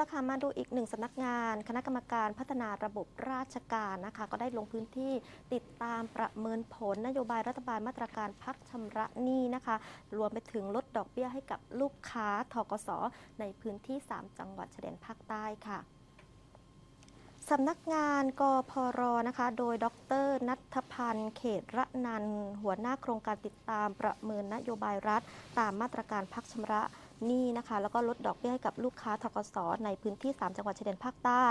ละค่ะมาดูอีกหนึ่งสำนักงาน คณะกรรมการพัฒนาระบบราชการนะคะ ก็ได้ลงพื้นที่ติดตามประเมินผลนโยบายรัฐบาลมาตรการพักชำระหนี้นะคะ รวมไปถึงลดดอกเบี้ยให้กับลูกค้าทกสในพื้นที่ 3 จังหวัดชายแดนภาคใต้ค่ะสำนักงานกพรนะคะ โดยดรนัทพันธ์ เขตระนันหัวหน้าโครงการติดตามประเมินนโยบายรัฐ ตามมาตรการพักชำระ หนี้นะคะ แล้วก็ลดดอกเบี้ยให้กับลูกค้าทกสในพื้นที่ 3 จังหวัดชายแดนภาคใต้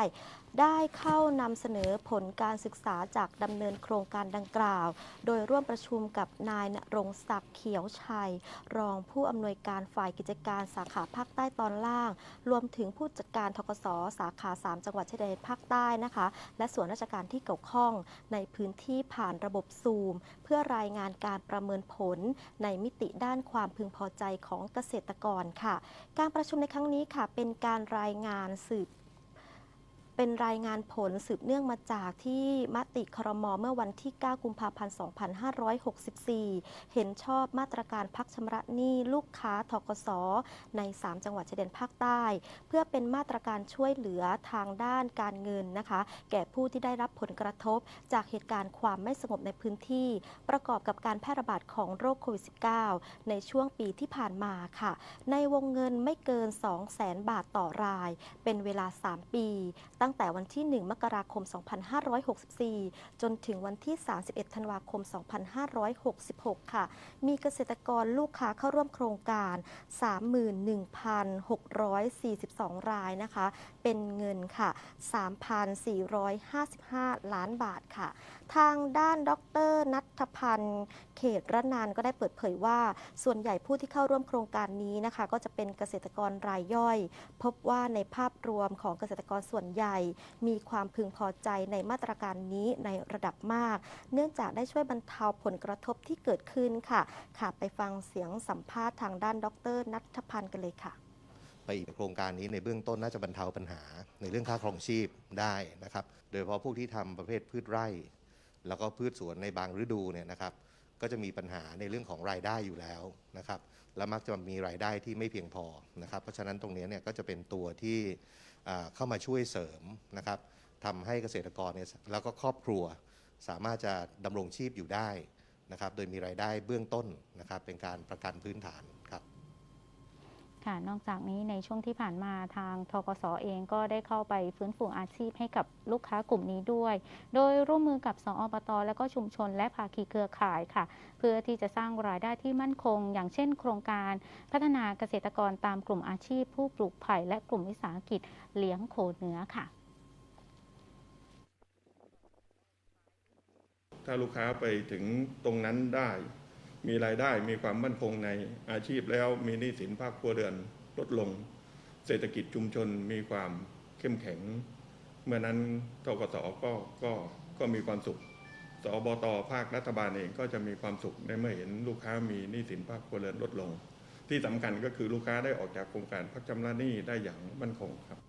ได้เข้านำเสนอผลการศึกษาจากดำเนินโครงการดังกล่าว โดยร่วมประชุมกับนายณรงศักดิ์เขียวชัย รองผู้อำนวยการฝ่ายกิจการสาขาภาคใต้ตอนล่าง รวมถึงผู้จัดการทกสสาขา 3 จังหวัดชายแดนภาคใต้นะคะ และส่วนราชการที่เกี่ยวข้องในพื้นที่ผ่านระบบซูม เพื่อรายงานการประเมินผลในมิติด้านความพึงพอใจของเกษตรกรค่ะ การประชุมในครั้งนี้ค่ะ เป็นการรายงานสืบ เป็นรายงานผลสืบเนื่องมาจากที่มติครมเมื่อวันที่ 9 กุมภาพันธ์ 2564 เห็นชอบมาตรการพักชำระหนี้ลูกค้าทกสใน 3 จังหวัดชายแดนภาคใต้ เพื่อเป็นมาตรการช่วยเหลือทางด้านการเงินนะคะ แก่ผู้ที่ได้รับผลกระทบ จากเหตุการณ์ความไม่สงบในพื้นที่ ประกอบกับการแพร่ระบาดของโรคโควิด -19 ในช่วงปีที่ผ่านมาค่ะ ในวงเงินไม่เกิน 200,000 บาทต่อราย เป็นเวลา 3 ปี ตั้ง้งแต่วันที่ 1 มกราคม 2564 จนถึงวันที่ 31 ธันวาคม 2566 ค่ะ มีเกษตรกรลูกค้าเข้าร่วมโครงการ 31,642 รายนะคะ เป็นเงินค่ะ 3,455 ล้านบาทค่ะ ทางด้านดรนั ทพันธ์เขตระนานก็ได้เปิดเผยว่า ส่วนใหญ่ผู้ที่เข้าร่วมโครงการนี้นะคะ ก็จะเป็นเกษตรกรรายย่อย พบว่าในภาพรวมของเกษตรกรส่วนใหญ่ มีความพึงพอใจในมาตรการนี้ในระดับมาก เนื่องจากได้ช่วยบรรเทาผลกระทบที่เกิดขึ้นค่ะ ค่ะไปฟังเสียงสัมภาษณ์ทางด้านดร นัทพันธ์กันเลยค่ะไปอีกโครงการนี้ในเบื้องต้นน่าจะบรรเทาปัญหาในเรื่องค่าครองชีพได้นะครับ โดยเฉพาะพวกที่ทำประเภทพืชไร่ แล้วก็พืชสวนในบางฤดูเนี่ยนะครับ ก็จะมีปัญหาในเรื่องของรายได้อยู่แล้วนะครับ และมักจะมีรายได้ที่ไม่เพียงพอนะครับ เพราะฉะนั้นตรงนี้เนี่ยก็จะเป็นตัวที่เข้ามาช่วยเสริมนะครับทำให้เกษตรกรเนี่ยแล้วก็ครอบครัวสามารถจะดำรงชีพอยู่ได้นะครับ โดยมีรายได้เบื้องต้นนะครับ เป็นการประกันพื้นฐานครับ ค่ะ นอกจากนี้ในช่วงที่ผ่านมาทางทกสเองก็ได้เข้าไปฟื้นฟูอาชีพให้กับลูกค้ากลุ่มนี้ด้วย โดยร่วมมือกับสอบต และก็ชุมชนและภาคีเครือข่ายค่ะ เพื่อที่จะสร้างรายได้ที่มั่นคง อย่างเช่น โครงการ พัฒนาเกษตรกรตามกลุ่มอาชีพ ผู้ปลูกไผ่และกลุ่มวิสาหกิจเลี้ยงโคเนื้อค่ะ ถ้าลูกค้าไปถึงตรงนั้นได้ มีรายได้มีความมั่นคงในอาชีพแล้วมีหนี้สินภาคครัวเรือนลดลง เศรษฐกิจชุมชนมีความเข้มแข็ง เมื่อนั้นทกสก็ก็ก็มีความสุขสอบตภาครัฐบาลเองก็จะมีความสุขในเมื่อเห็นลูกค้ามีหนี้สินภาคครัวเรือนลดลง ที่สำคัญก็คือลูกค้าได้ออกจากโครงการพักชำระหนี้ได้อย่างมั่นคงครับ